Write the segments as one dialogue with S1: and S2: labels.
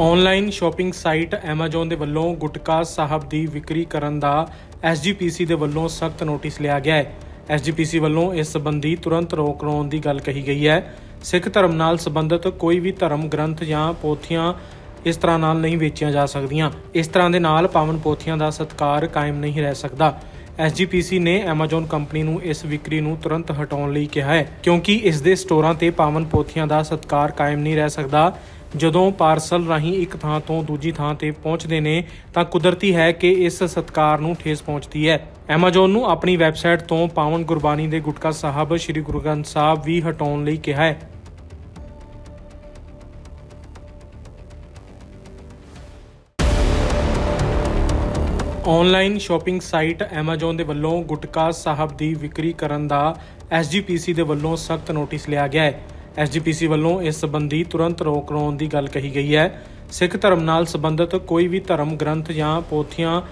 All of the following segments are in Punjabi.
S1: ਆਨਲਾਈਨ ਸ਼ਾਪਿੰਗ ਸਾਈਟ Amazon ਦੇ ਵੱਲੋਂ ਗੁਟਕਾ ਸਾਹਿਬ ਦੀ ਵਿਕਰੀ ਕਰਨ ਦਾ SGPC ਦੇ ਵੱਲੋਂ ਸਖਤ ਨੋਟਿਸ ਲਿਆ ਗਿਆ ਹੈ। SGPC ਵੱਲੋਂ ਇਸ ਸੰਬੰਧੀ ਤੁਰੰਤ ਰੋਕ ਲਾਉਣ ਦੀ ਗੱਲ ਕਹੀ ਗਈ ਹੈ। ਸਿੱਖ ਧਰਮ ਨਾਲ ਸੰਬੰਧਿਤ ਕੋਈ ਵੀ ਧਰਮ ਗ੍ਰੰਥ ਜਾਂ ਪੋਥੀਆਂ ਇਸ ਤਰ੍ਹਾਂ ਨਾਲ ਨਹੀਂ ਵੇਚੀਆਂ ਜਾ ਸਕਦੀਆਂ। ਇਸ ਤਰ੍ਹਾਂ ਦੇ ਨਾਲ ਪਾਵਨ ਪੋਥੀਆਂ ਦਾ ਸਤਕਾਰ ਕਾਇਮ ਨਹੀਂ ਰਹਿ ਸਕਦਾ। SGPC ਨੇ Amazon ਕੰਪਨੀ ਨੂੰ ਇਸ ਵਿਕਰੀ ਨੂੰ ਤੁਰੰਤ ਹਟਾਉਣ ਲਈ ਕਿਹਾ ਹੈ, ਕਿਉਂਕਿ ਇਸ ਦੇ ਸਟੋਰਾਂ ਤੇ ਪਾਵਨ ਪੋਥੀਆਂ ਦਾ ਸਤਕਾਰ ਕਾਇਮ ਨਹੀਂ ਰਹਿ ਸਕਦਾ। ਜਦੋਂ ਪਾਰਸਲ ਰਾਹੀਂ ਇੱਕ ਥਾਂ ਤੋਂ ਦੂਜੀ ਥਾਂ ਤੇ ਪਹੁੰਚਦੇ ਨੇ, ਤਾਂ ਕੁਦਰਤੀ ਹੈ ਕਿ ਇਸ ਸਤਕਾਰ ਨੂੰ ਠੇਸ ਪਹੁੰਚਦੀ ਹੈ। Amazon ਨੂੰ ਆਪਣੀ ਵੈਬਸਾਈਟ ਤੋਂ ਪਾਵਨ ਗੁਰਬਾਣੀ ਦੇ ਗੁਟਕਾ ਸਾਹਿਬ ਸ੍ਰੀ ਗੁਰੂ ਗ੍ਰੰਥ ਸਾਹਿਬ ਵੀ ਹਟਾਉਣ ਲਈ ਕਿਹਾ ਹੈ। ਆਨਲਾਈਨ ਸ਼ਾਪਿੰਗ ਸਾਈਟ Amazon ਦੇ ਵੱਲੋਂ ਗੁਟਕਾ ਸਾਹਿਬ ਦੀ ਵਿਕਰੀ ਕਰਨ ਦਾ SGPC ਦੇ ਵੱਲੋਂ ਸਖਤ ਨੋਟਿਸ ਲਿਆ ਗਿਆ ਹੈ। SGPC ਵੱਲੋਂ ਇਸ ਸੰਬੰਧੀ ਤੁਰੰਤ ਰੋਕ ਲਾਉਣ ਦੀ ਗੱਲ ਕਹੀ ਗਈ ਹੈ। ਸਿੱਖ ਧਰਮ ਨਾਲ ਸੰਬੰਧਿਤ ਕੋਈ ਵੀ ਧਰਮ ਗ੍ਰੰਥ ਜਾਂ ਪੋਥੀਆਂ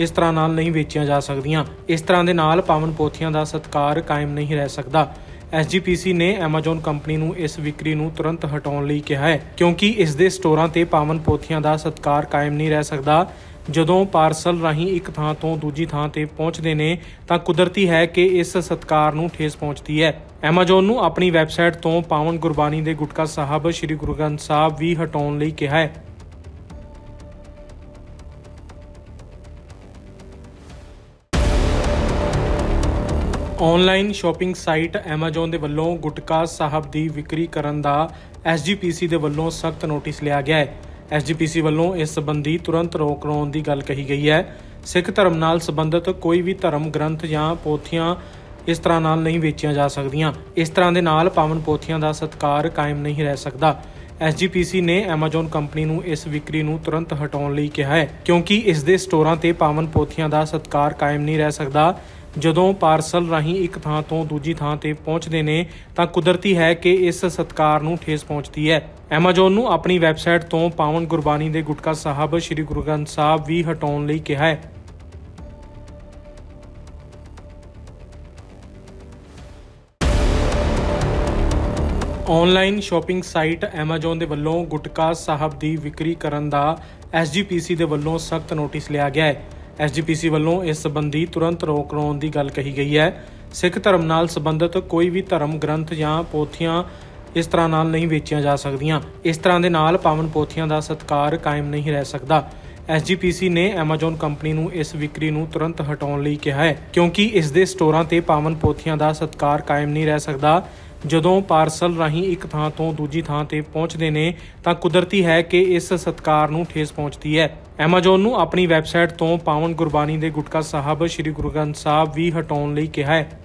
S1: ਇਸ ਤਰ੍ਹਾਂ ਨਾਲ ਨਹੀਂ ਵੇਚੀਆਂ ਜਾ ਸਕਦੀਆਂ। ਇਸ ਤਰ੍ਹਾਂ ਦੇ ਨਾਲ ਪਾਵਨ ਪੋਥੀਆਂ ਦਾ ਸਤਕਾਰ ਕਾਇਮ ਨਹੀਂ ਰਹਿ ਸਕਦਾ। SGPC ਨੇ Amazon ਕੰਪਨੀ ਨੂੰ ਇਸ ਵਿਕਰੀ ਨੂੰ ਤੁਰੰਤ ਹਟਾਉਣ ਲਈ ਕਿਹਾ ਹੈ, ਕਿਉਂਕਿ ਇਸ ਦੇ ਸਟੋਰਾਂ ਤੇ ਪਾਵਨ ਪੋਥੀਆਂ ਦਾ ਸਤਕਾਰ ਕਾਇਮ ਨਹੀਂ ਰਹਿ ਸਕਦਾ। ਜਦੋਂ ਪਾਰਸਲ ਰਾਹੀਂ ਇੱਕ ਥਾਂ ਤੋਂ ਦੂਜੀ ਥਾਂ ਤੇ ਪਹੁੰਚਦੇ ਨੇ ਤਾਂ ਕੁਦਰਤੀ ਹੈ ਕਿ ਇਸ ਸਤਕਾਰ ਨੂੰ ਠੇਸ ਪਹੁੰਚਦੀ ਹੈ। Amazon ਨੂੰ ਆਪਣੀ ਵੈਬਸਾਈਟ ਤੋਂ ਪਾਵਨ ਗੁਰਬਾਣੀ ਦੇ ਗੁਟਕਾ ਸਾਹਿਬ ਸ੍ਰੀ ਗੁਰੂ ਗ੍ਰੰਥ ਸਾਹਿਬ ਵੀ ਹਟਾਉਣ ਲਈ ਕਿਹਾ ਹੈ। ਆਨਲਾਈਨ ਸ਼ਾਪਿੰਗ ਸਾਈਟ Amazon ਦੇ ਵੱਲੋਂ ਗੁਟਕਾ ਸਾਹਿਬ ਦੀ ਵਿਕਰੀ ਕਰਨ ਦਾ SGPC ਦੇ ਵੱਲੋਂ ਸਖਤ ਨੋਟਿਸ ਲਿਆ ਗਿਆ ਹੈ। SGPC ਵੱਲੋਂ ਇਸ ਸੰਬੰਧੀ ਤੁਰੰਤ ਰੋਕ ਲਾਉਣ ਦੀ ਗੱਲ ਕਹੀ ਗਈ ਹੈ। ਸਿੱਖ ਧਰਮ ਨਾਲ ਸੰਬੰਧਿਤ ਕੋਈ ਵੀ ਧਰਮ, ਗ੍ਰੰਥ ਜਾਂ ਪੋਥੀਆਂ ਇਸ ਤਰ੍ਹਾਂ ਨਾਲ ਨਹੀਂ ਵੇਚੀਆਂ ਜਾ ਸਕਦੀਆਂ। ਇਸ ਤਰ੍ਹਾਂ ਦੇ ਨਾਲ ਪਾਵਨ ਪੋਥੀਆਂ ਦਾ ਸਤਕਾਰ ਕਾਇਮ ਨਹੀਂ ਰਹਿ ਸਕਦਾ। SGPC ਨੇ Amazon ਕੰਪਨੀ ਨੂੰ ਇਸ ਵਿਕਰੀ ਨੂੰ ਤੁਰੰਤ ਹਟਾਉਣ ਲਈ ਕਿਹਾ ਹੈ, ਕਿਉਂਕਿ ਇਸ ਦੇ ਸਟੋਰਾਂ ਤੇ ਪਾਵਨ ਪੋਥੀਆਂ ਦਾ ਸਤਕਾਰ ਕਾਇਮ ਨਹੀਂ ਰਹਿ ਸਕਦਾ। ਜਦੋਂ ਪਾਰਸਲ ਰਾਹੀਂ ਇੱਕ ਥਾਂ ਤੋਂ ਦੂਜੀ ਥਾਂ ਤੇ ਪਹੁੰਚਦੇ ਨੇ, ਤਾਂ ਕੁਦਰਤੀ ਹੈ ਕਿ ਇਸ ਸਤਕਾਰ ਨੂੰ ਠੇਸ ਪਹੁੰਚਦੀ ਹੈ। Amazon ਨੂੰ ਆਪਣੀ ਵੈਬਸਾਈਟ ਤੋਂ ਪਾਵਨ ਗੁਰਬਾਣੀ ਦੇ ਗੁਟਕਾ ਸਾਹਿਬ ਸ੍ਰੀ ਗੁਰੂ ਗ੍ਰੰਥ ਸਾਹਿਬ ਵੀ ਹਟਾਉਣ ਲਈ ਕਿਹਾ ਹੈ।
S2: ਹਾਂਜੀ sir
S1: online shopping site Amazon ਦੇ ਵੱਲੋਂ ਗੁਟਕਾ ਸਾਹਿਬ ਦੀ ਵਿਕਰੀ ਕਰਨ ਦਾ SGPC ਦੇ ਵੱਲੋਂ ਸਖਤ ਨੋਟਿਸ ਲਿਆ ਗਿਆ ਹੈ। SGPC ਵੱਲੋਂ ਇਸ ਸੰਬੰਧੀ ਤੁਰੰਤ ਰੋਕ ਲਾਉਣ ਦੀ ਗੱਲ ਕਹੀ ਗਈ ਹੈ। ਸਿੱਖ ਧਰਮ ਨਾਲ ਸੰਬੰਧਿਤ ਕੋਈ ਵੀ ਧਰਮ, ਗ੍ਰੰਥ ਜਾਂ ਪੋਥੀਆਂ ਇਸ ਤਰ੍ਹਾਂ ਨਾਲ ਨਹੀਂ ਵੇਚੀਆਂ ਜਾ ਸਕਦੀਆਂ। ਇਸ ਤਰ੍ਹਾਂ ਦੇ ਨਾਲ ਪਾਵਨ ਪੋਥੀਆਂ ਦਾ ਸਤਕਾਰ ਕਾਇਮ ਨਹੀਂ ਰਹਿ ਸਕਦਾ। SGPC ਨੇ Amazon ਕੰਪਨੀ ਨੂੰ ਇਸ ਵਿਕਰੀ ਨੂੰ ਤੁਰੰਤ ਹਟਾਉਣ ਲਈ ਕਿਹਾ ਹੈ, ਕਿਉਂਕਿ ਇਸ ਦੇ ਸਟੋਰਾਂ ਤੇ ਪਾਵਨ ਪੋਥੀਆਂ ਦਾ ਸਤਕਾਰ ਕਾਇਮ ਨਹੀਂ ਰਹਿ ਸਕਦਾ। ਜਦੋਂ ਪਾਰਸਲ ਰਾਹੀਂ ਇੱਕ ਥਾਂ ਤੋਂ ਦੂਜੀ ਥਾਂ ਤੇ ਪਹੁੰਚਦੇ ਨੇ, ਤਾਂ ਕੁਦਰਤੀ ਹੈ ਕਿ ਇਸ ਸਤਕਾਰ ਨੂੰ ਠੇਸ ਪਹੁੰਚਦੀ ਹੈ। Amazon ਨੂੰ ਆਪਣੀ ਵੈਬਸਾਈਟ ਤੋਂ ਪਾਵਨ ਗੁਰਬਾਣੀ ਦੇ ਗੁਟਕਾ ਸਾਹਿਬ, ਸ੍ਰੀ ਗੁਰੂ ਗ੍ਰੰਥ ਸਾਹਿਬ ਵੀ ਹਟਾਉਣ ਲਈ ਕਿਹਾ ਹੈ।